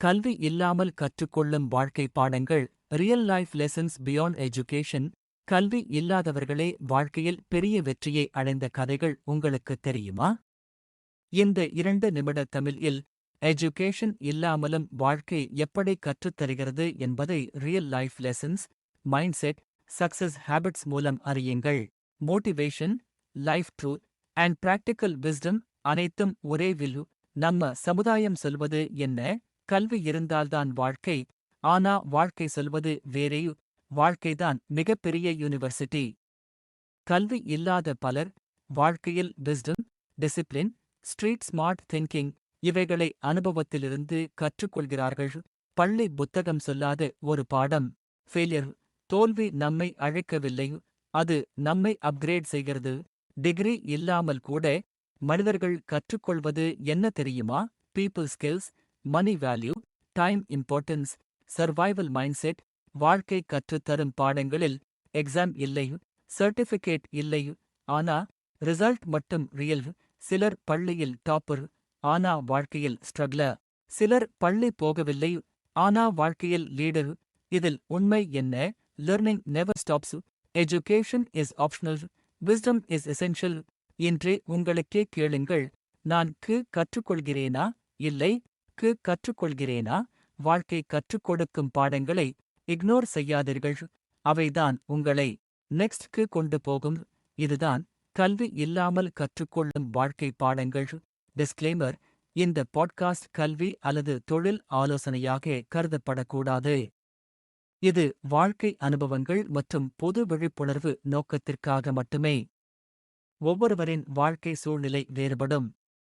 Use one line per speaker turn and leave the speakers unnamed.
கல்வி இல்லாமல் கற்றுக்கொள்ளும் வாழ்க்கை பாடங்கள் real life lessons beyond education கல்வி இல்லாதவர்களே வாழ்க்கையில் பெரிய வெற்றியை அடைந்த கதைகள் உங்களுக்கு தெரியுமா? இந்த இரண்டு நிமிட தமிழில் எஜுகேஷன் இல்லாமலும் வாழ்க்கை எப்படி கற்றுத்தருகிறது என்பதை real life lessons mind set success habits மூலம் அறியுங்கள். Motivation life truth and practical wisdom அனைத்தும் ஒரே வில்லு. நம்ம சமுதாயம் சொல்வது என்ன? கல்வி இருந்தால்தான் வாழ்க்கை. ஆனா வாழ்க்கை சொல்வது வேறே வாழ்க்கைதான் மிகப்பெரிய யூனிவர்சிட்டி. கல்வி இல்லாத பலர் வாழ்க்கையில் wisdom discipline street smart thinking இவைகளை அனுபவத்திலிருந்து கற்றுக்கொள்கிறார்கள். பள்ளி புத்தகம் சொல்லாத ஒரு பாடம். ஃபெயிலியர் தோல்வி நம்மை அழைக்கவில்லை. அது நம்மை அப்கிரேட் செய்கிறது. டிகிரி இல்லாமல் கூட மனிதர்கள் கற்றுக்கொள்வது என்ன தெரியுமா? People skills money value time importance survival mindset வாழ்க்கை கற்றுத்தரும் பாடங்களில் எக்ஸாம் இல்லை சர்டிஃபிகேட் இல்லை ஆனா ரிசல்ட் மட்டும் ரியல் சிலர் பள்ளியில் டாப்பர் ஆனா வாழ்க்கையில் ஸ்ட்ரக்லர் சிலர் பள்ளி போகவில்லை ஆனா வாழ்க்கையில் லீடர் இதில் உண்மை என்ன learning never stops education is optional wisdom is essential இன்றே உங்களுக்கே கேளுங்கள் நான் கற்றுக்கொள்கிறேனா இல்லை க்கு கற்றுக்கொள்கிறேனா? வாழ்க்கை கற்றுக் கொடுக்கும் பாடங்களை இக்னோர் செய்யாதீர்கள். அவைதான் உங்களை நெக்ஸ்ட்க்கு கொண்டு போகும். இதுதான் கல்வி இல்லாமல் கற்றுக்கொள்ளும் வாழ்க்கை பாடங்கள். டிஸ்க்ளைமர் இந்த பாட்காஸ்ட் கல்வி அல்லது தொழில் ஆலோசனையாக கருதப்படக்கூடாது. இது வாழ்க்கை அனுபவங்கள் மற்றும் பொது விழிப்புணர்வு நோக்கத்திற்காக மட்டுமே. ஒவ்வொருவரின் வாழ்க்கை சூழ்நிலை வேறுபடும்.